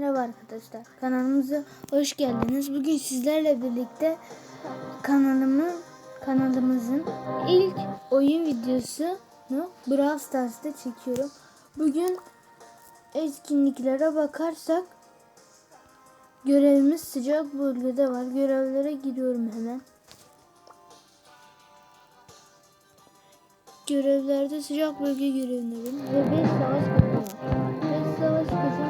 Merhaba arkadaşlar. Kanalımıza hoş geldiniz. Bugün sizlerle birlikte kanalımı kanalımızın ilk oyun videosunu Brawl Stars'ta çekiyorum. Bugün etkinliklere bakarsak görevimiz sıcak bölgede var. Görevlere giriyorum hemen. Görevlerde sıcak bölge görevindeyim ve 5 savaş kazanı var. 5 savaş kazanı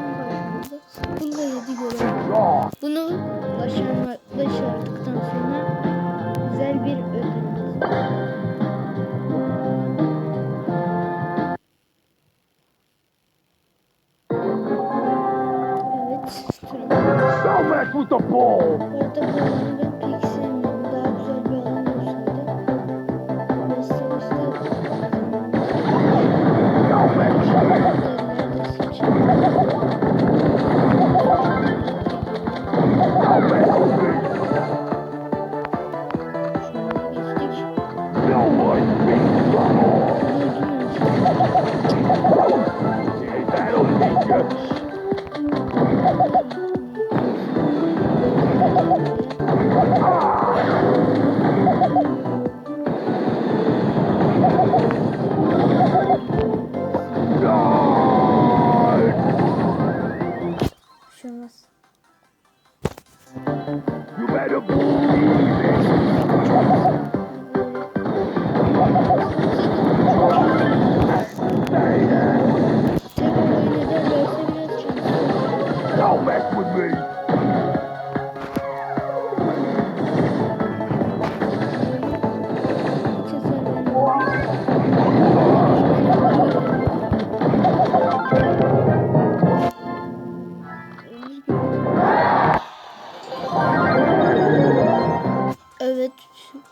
karşımızda 0 ile 7 görev var. Bunu başarma, başardıktan sonra güzel bir ödülümüz var. Evet, mess with the ball. Orada bu alanı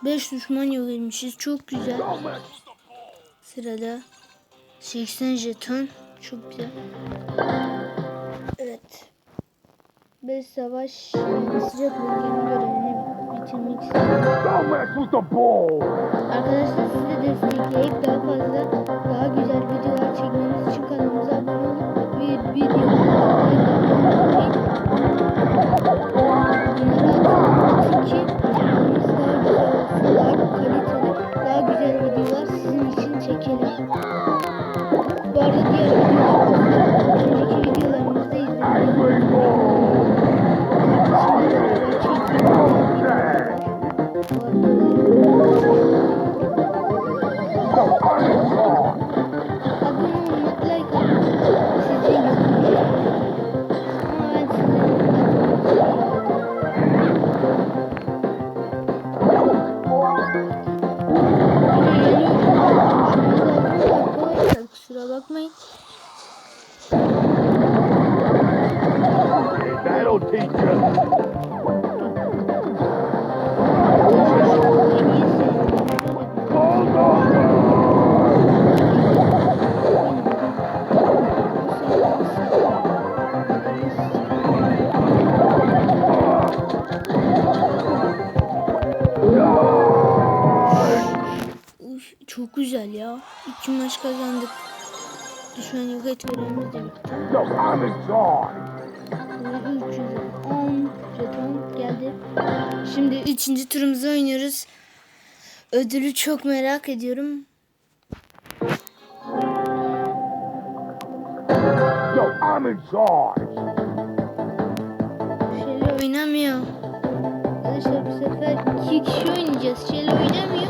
5 düşman yok. Çok güzel. Sırada 80 jeton. Çok güzel. Evet. 5 savaş sıcak bölgenin görevini bitirmek istiyorum. Arkadaşlar sizi de destekleyip daha fazla Thank you. Çok güzel ya. İki maç kazandık. Düşman yok et görevimiz de bitti. So I'm Şimdi üçüncü turumuzu oynuyoruz. Ödülü çok merak ediyorum. So I'm in charge. Şöyle oynamıyor. Arkadaşlar bu sefer iki kişi oynayacağız. Şöyle oynamıyor.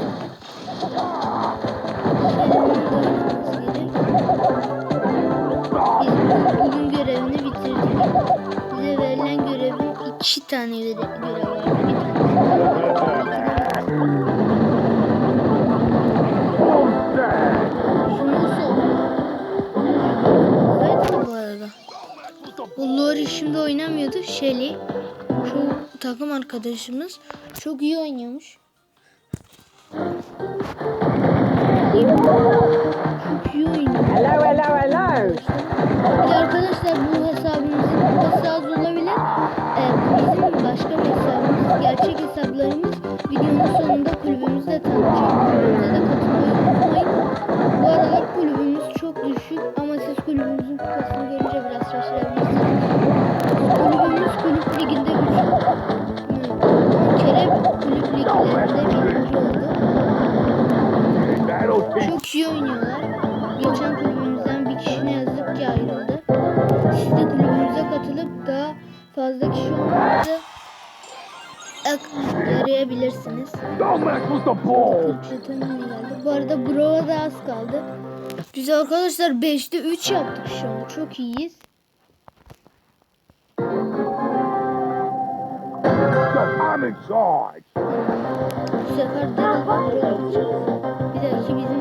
Biz bugün görevini bitirdik. Bize verilen görevin iki tane göre- görev vardı. Lori şimdi oynamıyordu. Shelly. Şu takım arkadaşımız çok iyi oynuyormuş. Çok iyi oynuyor. Hello, hello, hello. Bir arkadaşlar bu hesabımızın kupası az. Çok iyi oynuyorlar. Geçen kulübümüzden bir kişi ne yazık ki ayrıldı. Siz de kulübümüze katılıp daha fazla kişi olmanızı yarayabilirsiniz. Bu arada Brova da az kaldı. Biz arkadaşlar 5'te 3 yaptık şu an. Çok iyiyiz. I'm Bu sefer Daryl Brova Bir dahaki bizim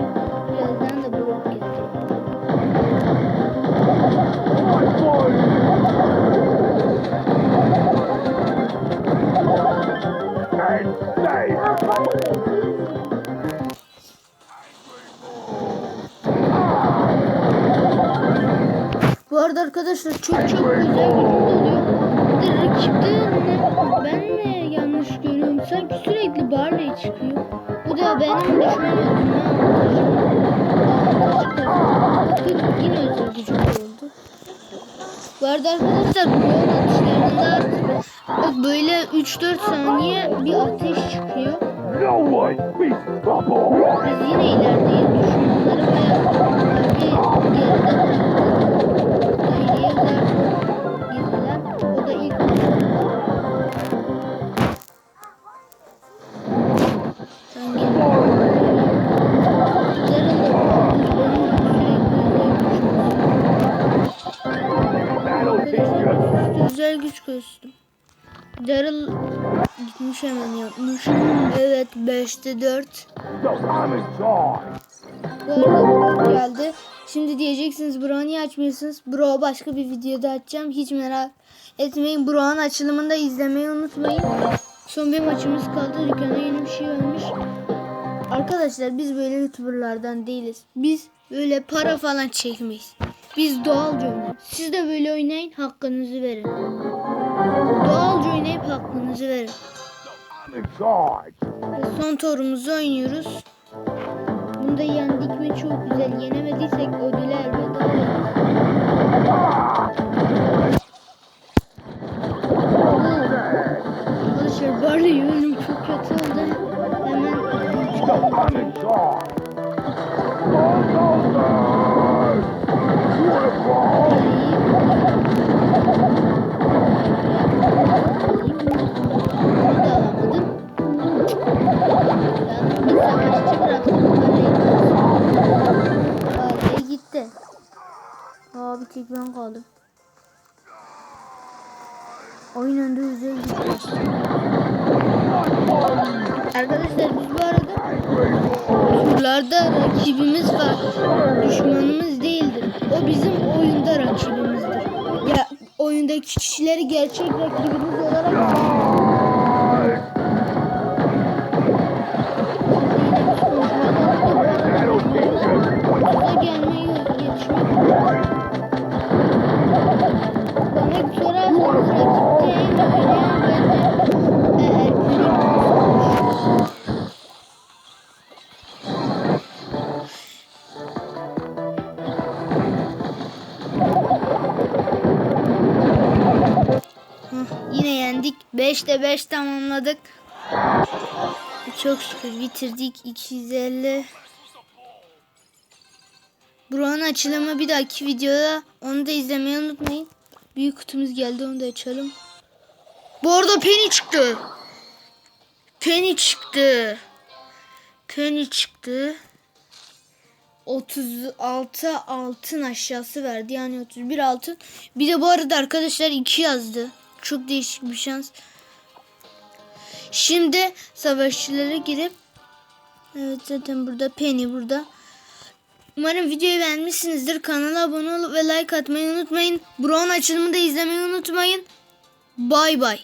Bu arada arkadaşlar çok çok güzel gücüm oluyor. Bir de rakipte ne? Ben mi yanlış görüyorum? Sanki sürekli Barley çıkıyor. Bu da benim düşmanım. Bakın yine özel gücüm oldu. Bu arada arkadaşlar bu atışlarında bak böyle 3-4 saniye bir ateş çıkıyor. Biz yine ilerideyiz. Düşmanları bayağı bir geride bıraktık. Girdiler. O da ilk Sen gel. Özel güç gösterdim. Daryl gitmiş hemen yapmış. Evet 5'te 4. Brock geldi. Şimdi diyeceksiniz Brock'u niye açmıyorsunuz? Brock'u başka bir videoda açacağım. Hiç merak etmeyin. Brock'un açılımını da izlemeyi unutmayın. Son bir maçımız kaldı. Dükkana yeni bir şey olmuş. Arkadaşlar biz böyle youtuberlardan değiliz. Biz böyle para falan çekmeyiz. Biz doğalca oynayın. Siz de böyle oynayın hakkınızı verin. Doğalca oynayıp hakkınızı verin. Son turumuzu oynuyoruz. Bunda yendik mi çok güzel. Yenemediysek ödülü elbette alırız. Tek ben kaldım. Oyununda güzel gitti. Arkadaşlar biz bu arada turlarda rakibimiz var. Düşmanımız değildir. O bizim oyunda rakibimizdir. Ya oyundaki kişileri gerçek rakibimiz olarak 5'te 5 tamamladık. Çok şükür bitirdik. 250. Buranın açılımı bir dahaki videoda. Onu da izlemeyi unutmayın. Büyük kutumuz geldi onu da açalım. Bu arada Penny çıktı. Penny çıktı. Penny çıktı. 36 altın aşağısı verdi. Yani 31 altın. Bir de bu arada arkadaşlar 2 yazdı. Çok değişik bir şans. Şimdi savaşçılara girip Evet zaten burada Penny burada. Umarım videoyu beğenmişsinizdir. Kanala abone olup ve like atmayı unutmayın. Brown açılımı da izlemeyi unutmayın. Bay bay.